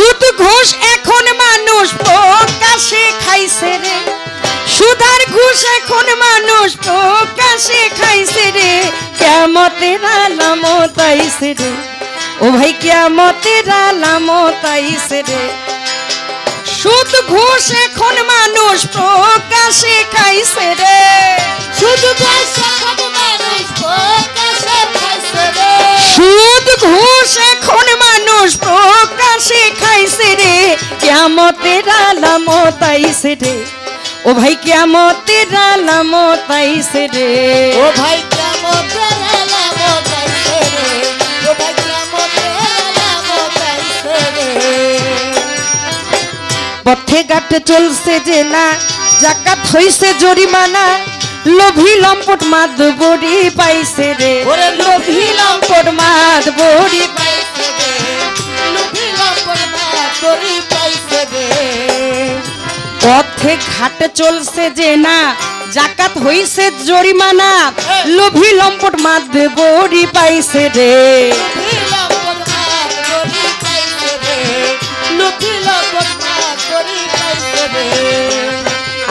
সুদ ঘুষ এখন মানুষ প্রকাশে খাইছে রে। সুধার ঘুষ এখন মানুষ প্রকাশে খাইছে রে। কেমতের আলামত আইছে রে। ও ভাই কেমতের আলামত আইছে রে। সুদ ঘুষ এখন মানুষ প্রকাশে খাইছে রে। শুধু পয়সা খাবে মানুষ প্রকাশে খাইছে রে। সুদ ঘুষ এখন প্রকাশে খাইছে রে। কেমতের আলামত আইছে রে। ও ভাই কেমতের আলামত আইছে রে। ও ভাই কেমন বেলা মতাইছে রে। ও ভাই কেমন বেলা মতাইছে রে। পথে ঘাটে চলছে যে না জাকাত হইছে জরিমানা। লোভী লম্পট মাদ বড়ি পাইছে রে। ওরে লোভী লম্পট মাদ বড়ি পাইছে তোরি পাইছে রে পথে ঘাটে চলছে যে না জাকাত হইছে জরিমানা লোভী লম্পট মাদ বড়ি পাইছে রে।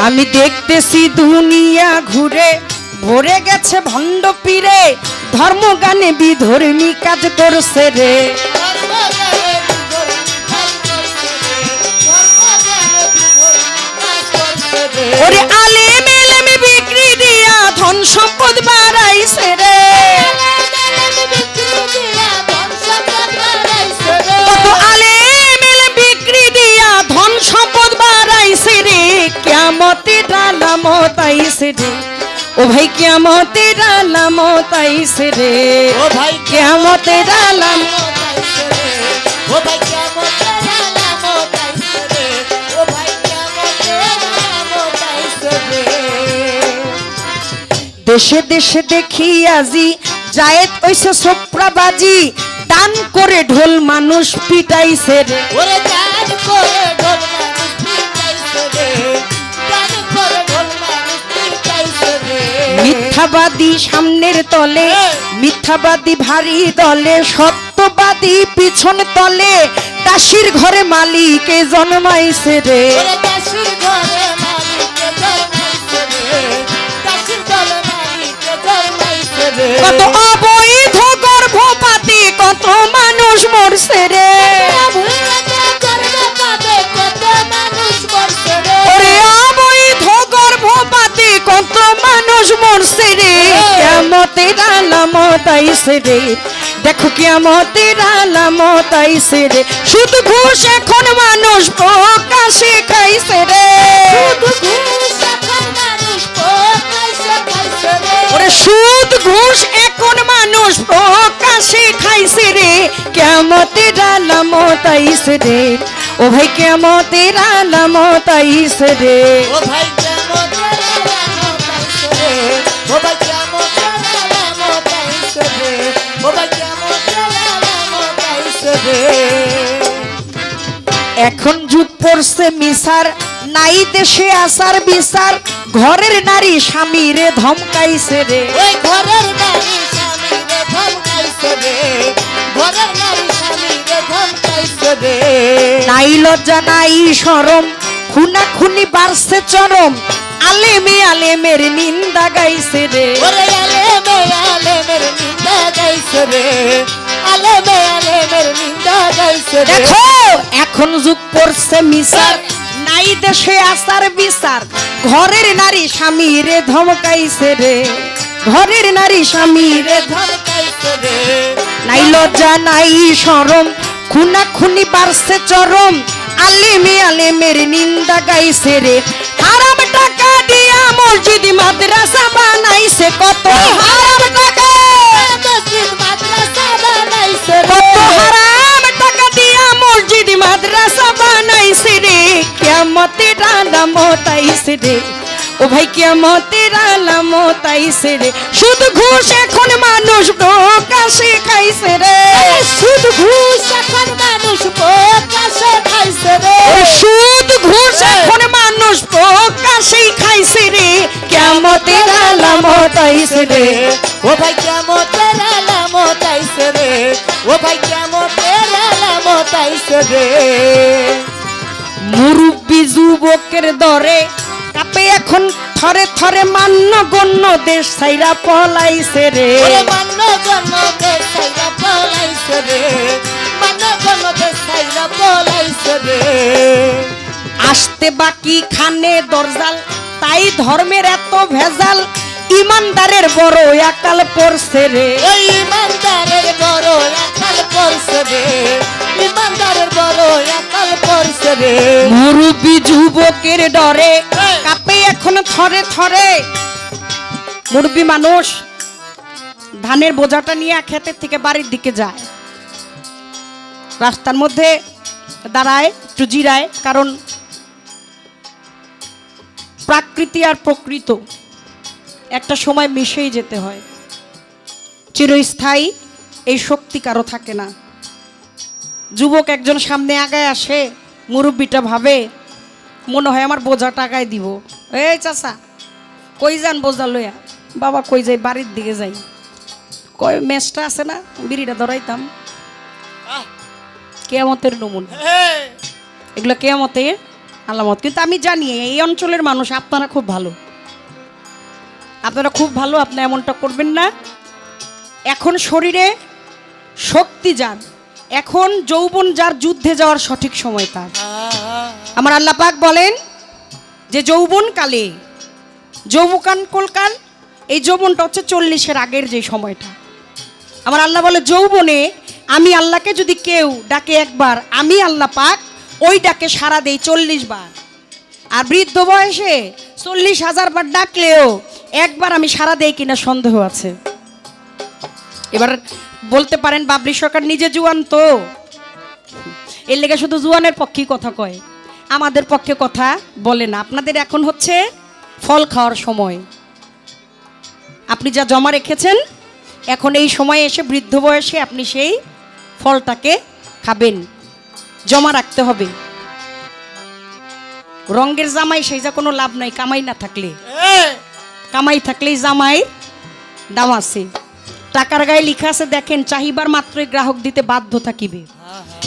আমি দেখতেছি দুনিয়া ঘুরে ভরে গেছে ভণ্ড পীরে ধর্মগানে বিধর্মী কাজ করছে রে। ওরে আলে মেলেমে বিক্রি দিয়া ধন সম্পদ বাড়াইছে রে। কত আলে মেলে বিক্রি দিয়া ধন সম্পদ বাড়াইছে রে। কেমতে ও ভাই কেমতে আইছে রে। ও ভাই কেমতে ডালাম দেশে দেশে দেখি আজি জায়েদ ওইসে সোপ্রাবাজি দান করে ঢোল মানুষ পিটাইছে রে। ওরে দান করে ঢোল মানুষ পিটাইছে রে। দান করে ঢোল মানুষ পিটাইছে রে। মিথ্যাবাদী সামনের তলে মিথ্যাবাদী ভারী দলে সত্যবাদী পিছন তলে দাসির ঘরে মালিকে জন্মাইছে রে। ওরে দাসির ঘরে কত অবৈধ গর্ভপাতি কত মানুষ মরছে রে। কত মানুষ মরছে রে। কেমতের আলামত আইছে রে। দেখো কেমতের আলামত আইছে রে। শুধু ঘুষ এখন মানুষ প্রকাশে খাইছে রে। ওরে সুদ ঘুষ এখন মানুষ প্রকাশে খাইছে রে। কেমতের আলামত আইছে রে। ও ভাই কেমতের আলামত আইছে রে। এখন যুগ পড়ছে মিসার নাই দেশে আসার বিচার ঘরের নারী স্বামীরে ধমকাইছে রে। ওই ঘরের নারী স্বামী রে ধমকাইছে রে ঘরের নারী স্বামী রে ধমকাইছে রে। নাই লজ্জা নাই সরম খুনা খুনি বাড়ছে চরম আলেমে আলেমের নিন্দা গাইছে রে। ওরে আলে মে নিন্দা গাইছে রে আলে মে নিন্দা গাইছে রে। দেখো এখন যুগ পড়ছে মিসার নাই দেশে আসার বিচার। ঘরের নারী স্বামীরে ধমকাইছে রে। ঘরের নারী স্বামীরে ধমকাইছে রে। নাই লজ্জা নাই সরম খুনা খুনি বাড়ছে চরম। আলেমে আলেমের নিন্দা গাইছে রে। হারাম টাকা দিয়া মসজিদ মাদ্রাসা বানাইছে কত। হারাম টাকা মসজিদ মাদ্রাসা বানাইছে রে। কত হারাম টাকা দিয়া মসজিদ মাদ্রাসা বানাইছে রে কেমতে আলামত আইছে রে। ও ভাই কেমতে রে। শুধু ঘুষ এখন মানুষ প্রকাশে খাইছে রে। সুদ ঘুষ এখন মানুষ প্রকাশে খাইছে রে। সুদ ঘুষ এখন মানুষ প্রকাশেই খাইছে রে। কেমতে আলামত আইছে রে। ও ভাই তেরা রে। মুরব্বী যুবকের দরে কাপে এখন থরে থরে মান্য গণ্য দেশ সাইরা পলাইছে রে। মান্য গণ দেশাইরা পলাইছে রে। মান্য গণ দেশাইরা পলাইছে রে। আসতে বাকি খানে দরজাল তাই ধর্মের এত ভেজাল ইমানদারের বড় একাল পড়ছে রে। ইমানদারের বড় একাল পড়ছে রে। ইমানদারের বড় একাল পড়ছে রে। মুরব্বী যুবকের ডরে কাপে এখন থরে থরে। মুরব্বী মানুষ ধানের বোঝাটা নিয়ে ক্ষেতের থেকে বাড়ির দিকে যায়। রাস্তার মধ্যে দাঁড়ায় একটু জিরায় কারণ প্রাকৃতি আর প্রকৃত একটা সময় মিশেই যেতে হয়। চিরস্থায়ী এই শক্তি কারও থাকে না। যুবক একজন সামনে আগায় আসে মুরব্বিটা ভাবে মনে হয় আমার বোঝা টাকায় দিব। এই চাচা কই যান বোঝা লইয়া? বাবা কই যাই বাড়ির দিকে যাই। কয় মেসটা আছে না? বিড়িটা ধরাইতাম। কেয়ামতের নমুনা। এগুলো কেয়ামতের আলামত। কিন্তু আমি জানি এই অঞ্চলের মানুষ আপনারা খুব ভালো। আপনারা খুব ভালো আপনি এমনটা করবেন না। এখন শরীরে শক্তি যার এখন যৌবন যার যুদ্ধে যাওয়ার সঠিক সময় তার। আমার আল্লাহ পাক বলেন যে যৌবন কালে, যৌবকান কলকাল, এই যৌবনটা হচ্ছে চল্লিশের আগের যে সময়টা। আমার আল্লাহ বলে, যৌবনে আমি আল্লাহকে যদি কেউ ডাকে একবার, আমি আল্লাহ পাক ওই ডাকে সারা দেই চল্লিশ বার। আর বৃদ্ধ বয়সে চল্লিশ হাজার বার ডাকলেও একবার আমি সারা দেই কিনা সন্দেহ আছে। এবার বলতে পারেন বাবরি সরকার নিজে জুয়ান তো। এর লেগে শুধু জুয়ানের পক্ষেই কথা কয়। আমাদের পক্ষে কথা বলে না। আপনাদের এখন হচ্ছে ফল খাওয়ার সময়। আপনি যা জমা রেখেছেন এখন এই সময়ে এসে বৃদ্ধ বয়সে আপনি সেই ফলটাকে খাবেন। জমা রাখতে হবে। রঙ্গের জামাই সেই যা কোনো লাভ নাই কামাই না থাকলে। কামাই থাকলেই জামাই দাম আছে। টাকার গায়ে লিখা আছে দেখেন চাহিবার মাত্রই গ্রাহক দিতে বাধ্য থাকিবে।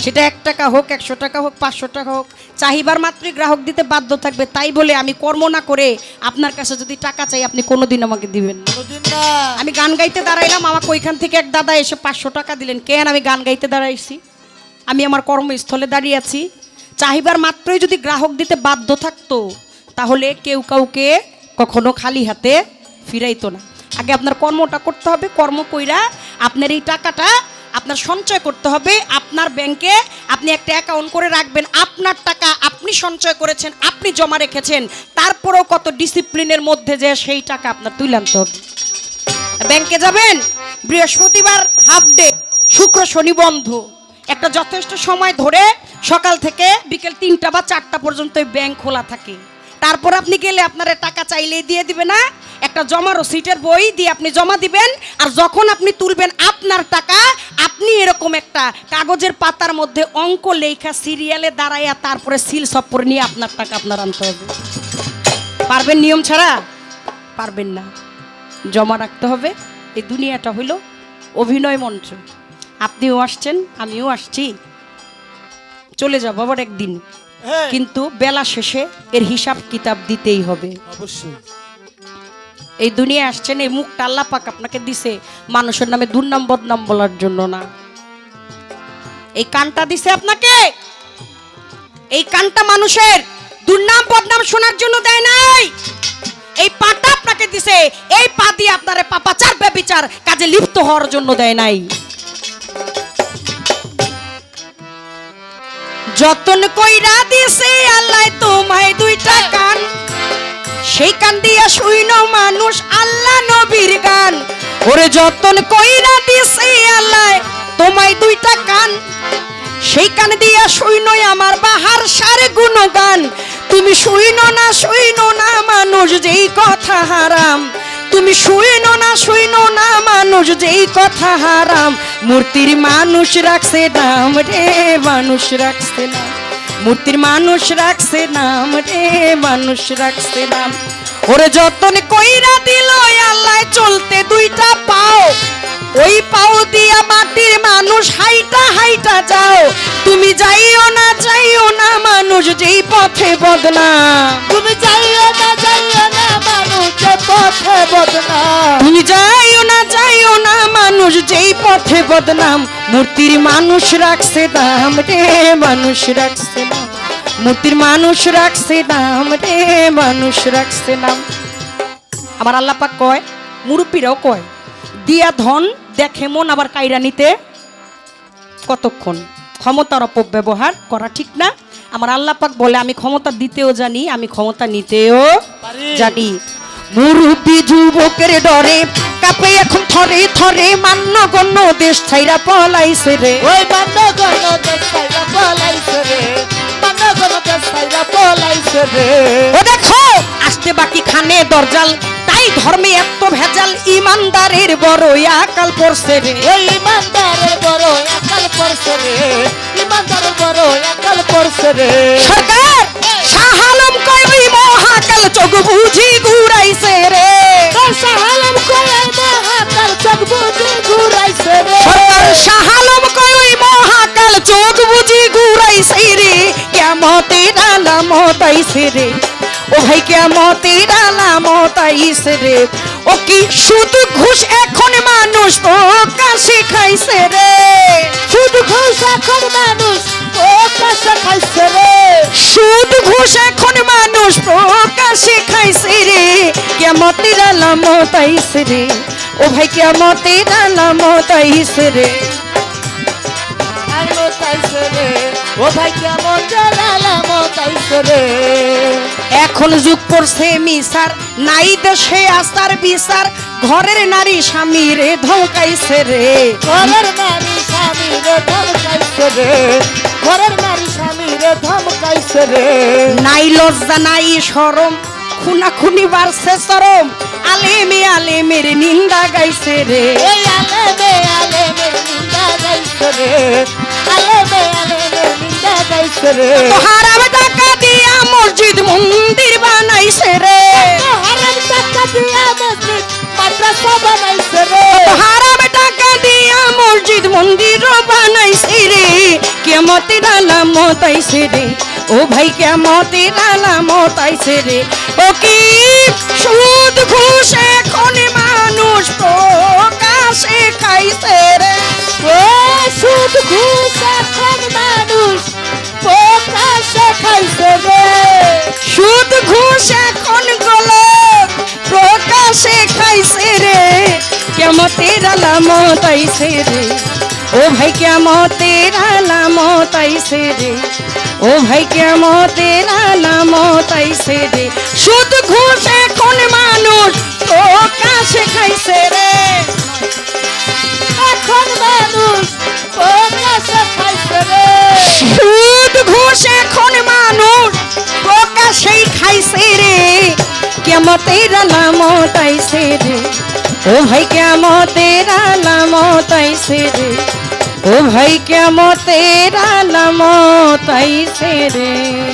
সেটা এক টাকা হোক একশো টাকা হোক পাঁচশো টাকা হোক চাহিবার মাত্রই গ্রাহক দিতে বাধ্য থাকবে। তাই বলে আমি কর্ম না করে আপনার কাছে যদি টাকা চাই আপনি কোনোদিন আমাকে দিবেন আমি গান গাইতে দাঁড়াইলাম আমাকে ওইখান থেকে এক দাদা এসে পাঁচশো টাকা দিলেন। কেন আমি গান গাইতে দাঁড়াইছি? আমি আমার কর্মস্থলে দাঁড়িয়ে আছি। চাহিবার মাত্রই যদি গ্রাহক দিতে বাধ্য থাকতো তাহলে কেউ কাউকে কখনো খালি হাতে ফিরাইতো না। আগে আপনার কর্মটা করতে হবে, কর্ম কইরা আপনার এই টাকাটা আপনার সঞ্চয় করতে হবে, আপনার ব্যাংকে আপনি একটা অ্যাকাউন্ট করে রাখবেন, আপনার টাকা আপনি সঞ্চয় করেছেন, আপনি জমা রেখেছেন, তারপরেও কত ডিসিপ্লিনের মধ্যে যে সেই টাকা আপনার তুলে আনতে হবে। ব্যাংকে যাবেন, বৃহস্পতিবার হাফ ডে শুক্র, শনি, বন্ধ। একটা যথেষ্ট সময় ধরে সকাল থেকে বিকেল তিনটা বা চারটা পর্যন্ত ব্যাংক খোলা থাকে। তারপর আপনি গেলে আপনারা টাকা চাইলেই দিয়ে দিবে না একটা জমা রসিটের বই দিয়ে আপনি জমা দিবেন আর যখন আপনি তুলবেন আপনার টাকা আপনি এরকম একটা কাগজের পাতার মধ্যে অঙ্ক লেখা সিরিয়ালে দাঁড়াইয়া তারপরে সিল সপ্পর নিয়ে আপনার টাকা আপনার আনতে হবে। পারবেন নিয়ম ছাড়া? পারবেন না। জমা রাখতে হবে। এই দুনিয়াটা হইল অভিনয় মঞ্চ। আপনিও আসছেন আমিও আসছি। চলে যাব আবার একদিন। কিন্তু বেলা শেষে এর হিসাব কিতাব দিতেই হবে। অবশ্যই। এই দুনিয়া আসছেন, এই মুখটা আল্লাহ পাক আপনাকে দিছে। মানুষের নামে দুর্নাম, বদনাম বলার জন্য না। এই কানটা দিছে আপনাকে? এই কানটা মানুষের দুর্নাম, বদনাম শোনার জন্য দেয় নাই। এই পাটা আপনাকে দিছে, এই পা দিয়ে আপনারে পাপাচার, ব্যবিচার কাজে লিপ্ত হওয়ার জন্য দেয় নাই। যতন কইরা দিছে আল্লাহ তোমায় দুইটা কান সেই কান দিয়া শুইন মানুষ আল্লাহ নবীর গান। ওরে যতন কইরা দিছে আল্লাহ, তোমায় দুইটা কান। সেই কান দিয়া শুইন আমার বাহার সারে গুণগান। তুমি শুইন না শুইন না মানুষ, যেই কথা হারাম। তুমি শুইন না শুইন না মানুষ, যেই কথা হারাম। মূর্তির মানুষ রাখছে নাম রে, মানুষ রাখছে নাম মূর্তির মানুষ রাখছে নাম রে, মানুষ রাখছে নাম। ওরে যতন কইরা দিল আল্লাহ চলতে দুইটা পাও। ওই পাও দিয়া মাটির মানুষ হাইটা হাইটা যাও। তুমি যাইও না যাইও না মানুষ যেই পথে বদনাম তুমি যাইও না যাইও না মানুষ যে পথে বদনাম তুমি যাইও না যাইও না মানুষ যেই পথে বদনাম মূর্তির মানুষ রাখছে দাম রে মানুষ রাখছে নাম মূর্তির মানুষ রাখছে দাম রে মানুষ রাখছে নাম আমার আল্লাপাক কয় মুরব্বীরাও কয় দিয়া ধন দেখে মন আবার কাইরা নিতে। কতক্ষণ? ক্ষমতার অপব্যবহার করা ঠিক না। আমার আল্লাহ পাক বলে আমি ক্ষমতা দিতেও জানি আমি ক্ষমতা নিতেও জানি। মুরব্বী যুবকের ডরে কাপে এখন থরে থরে মান্য গণ্য দেশ ছাইরা পলাইছে রে। ওই মান্য গণ দেশাইরা পলাইছে রে। মান্য গণ দেশাইরা পলাইছে রে ও দেখো আসতে বাকি খানে দরজাল তাই ধর্মে এত ভেজাল ইমানদারের বড় আকাল পড়ছে রে। ইমানদারের বড় একাল পড়ছে রে ইমানদারের বড় একাল পড়ছে রে। সরকার শাহ আলম কয় ওই মহাকাল চোখ বুঝি ঘুরাইছে রে। সাহালাম কয়ে মহাকাল চোখ বুঝি ঘুরাইছে রে। সরকার শাহ আলম কয় ওই মহাকাল চোখ বুঝি ঘুরাইছে রে। কেমতের আলামত আইছে রে। ও ভাই কেমতের আলামত আইছে রে। ও কি শুধু ঘুষ এখন মানুষ তো কাশি খাইছে রে। শুধু ঘুষ এখন মানুষ ও কাছে খাইছে রে। সুদ ঘুষ এখন মানুষ প্রকাশে খাইছে রে। কেমতের আলামত রে। ও ভাই কেমতের আলামত রে। আলো তাইছে রে। ও ভাই কেমন জালালামো তাইছে রে এখন যুগ পড়ছে মিসার নাই দেশে আসার বিচার ঘরের নারী স্বামী রে ধমকাইছে রে। ঘরের নারী স্বামী রে ধমকাইছে রে। ঘরের নারী স্বামী রে ধমকাইছে রে। নাই লজ্জা নাই সরম খুনা খুনি বাড়ছে চরম। আলেমে আলেমের নিন্দা গাইছে রে। আলেমে আলেমে নিন্দা গাইছে রে। আলেমে আলেমে নিন্দা গাইছে রে। হারাম টাকা দিয়া মসজিদ মন্দির বানাইছে রে। হারাম টাকা দিয়া মসজিদ মাদ্রাসা বানাইছে রে। হারাম টাকা দিয়া মসজিদ মন্দির বানাইছে রে। কেমতের আলামত আইছে রে। ও ভাই কেমতের আলামত আইছে রে। ও কি সুদ ঘুষ এখন মানুষ প্রকাশে খাইছে রে। ও সুদ ঘুষ আলামত আইছে রে। ও ভাই কেমতের আলামত আইছে রে। ও ভাই কেমতের আলামত আইছে রে। সুদ, ঘুষ এখন মানুষ প্রকাশে খাইছে রে। এখন মানুষ প্রকাশে খাইছে রে। সুদ, ঘুষ এখন মানুষ প্রকাশেই খাইছে রে। কেমতের আলামত আইছে রে। ও ভাই কেমতের আলামত তাইছে রে। ও ভাই কেমতের আলামত তাইছে রে।